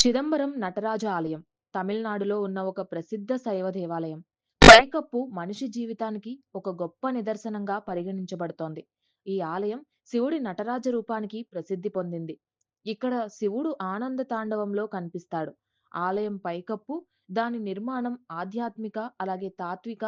చిదంబరం నటరాజ ఆలయం తమిళనాడులో ఉన్న ఒక ప్రసిద్ధ శైవ దేవాలయం. పైకప్పు మనిషి జీవితానికి ఒక గొప్ప నిదర్శనంగా పరిగణించబడుతోంది. ఈ ఆలయం శివుడి నటరాజ రూపానికి ప్రసిద్ధి పొందింది. ఇక్కడ శివుడు ఆనంద తాండవంలో కనిపిస్తాడు. ఆలయం పైకప్పు, దాని నిర్మాణం ఆధ్యాత్మిక అలాగే తాత్విక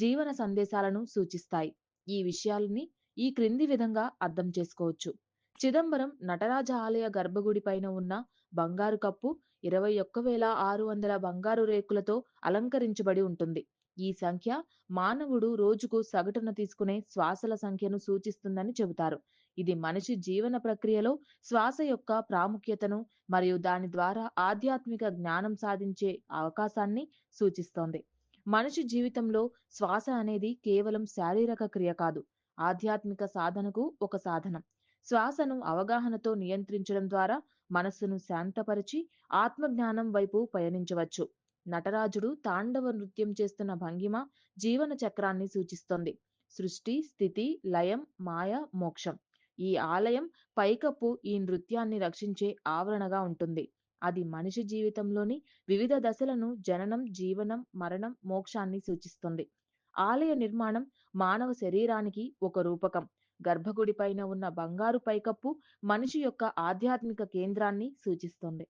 జీవన సందేశాలను సూచిస్తాయి. ఈ విషయాలని ఈ క్రింది విధంగా అర్థం చేసుకోవచ్చు. చిదంబరం నటరాజ ఆలయ గర్భగుడి పైన ఉన్న బంగారు కప్పు ఇరవై ఒక్క వేల ఆరు వందల బంగారు రేకులతో అలంకరించబడి ఉంటుంది. ఈ సంఖ్య మానవుడు రోజుకు సగటున తీసుకునే శ్వాసల సంఖ్యను సూచిస్తుందని చెబుతారు. ఇది మనిషి జీవన ప్రక్రియలో శ్వాస యొక్క ప్రాముఖ్యతను మరియు దాని ద్వారా ఆధ్యాత్మిక జ్ఞానం సాధించే అవకాశాన్ని సూచిస్తోంది. మనిషి జీవితంలో శ్వాస అనేది కేవలం శారీరక క్రియ కాదు, ఆధ్యాత్మిక సాధనకు ఒక సాధనం. శ్వాసను అవగాహనతో నియంత్రించడం ద్వారా మనస్సును శాంతపరిచి ఆత్మజ్ఞానం వైపు పయనించవచ్చు. నటరాజుడు తాండవ నృత్యం చేస్తున్న భంగిమ జీవన చక్రాన్ని సూచిస్తోంది. సృష్టి, స్థితి, లయం, మాయ, మోక్షం. ఈ ఆలయం పైకప్పు ఈ నృత్యాన్ని రక్షించే ఆవరణగా ఉంటుంది. అది మనిషి జీవితంలోని వివిధ దశలను జననం, జీవనం, మరణం, మోక్షాన్ని సూచిస్తుంది. ఆలయ నిర్మాణం మానవ శరీరానికి ఒక రూపకం. గర్భగుడి పైన ఉన్న బంగారు పైకప్పు మనిషి యొక్క ఆధ్యాత్మిక కేంద్రాన్ని సూచిస్తుంది.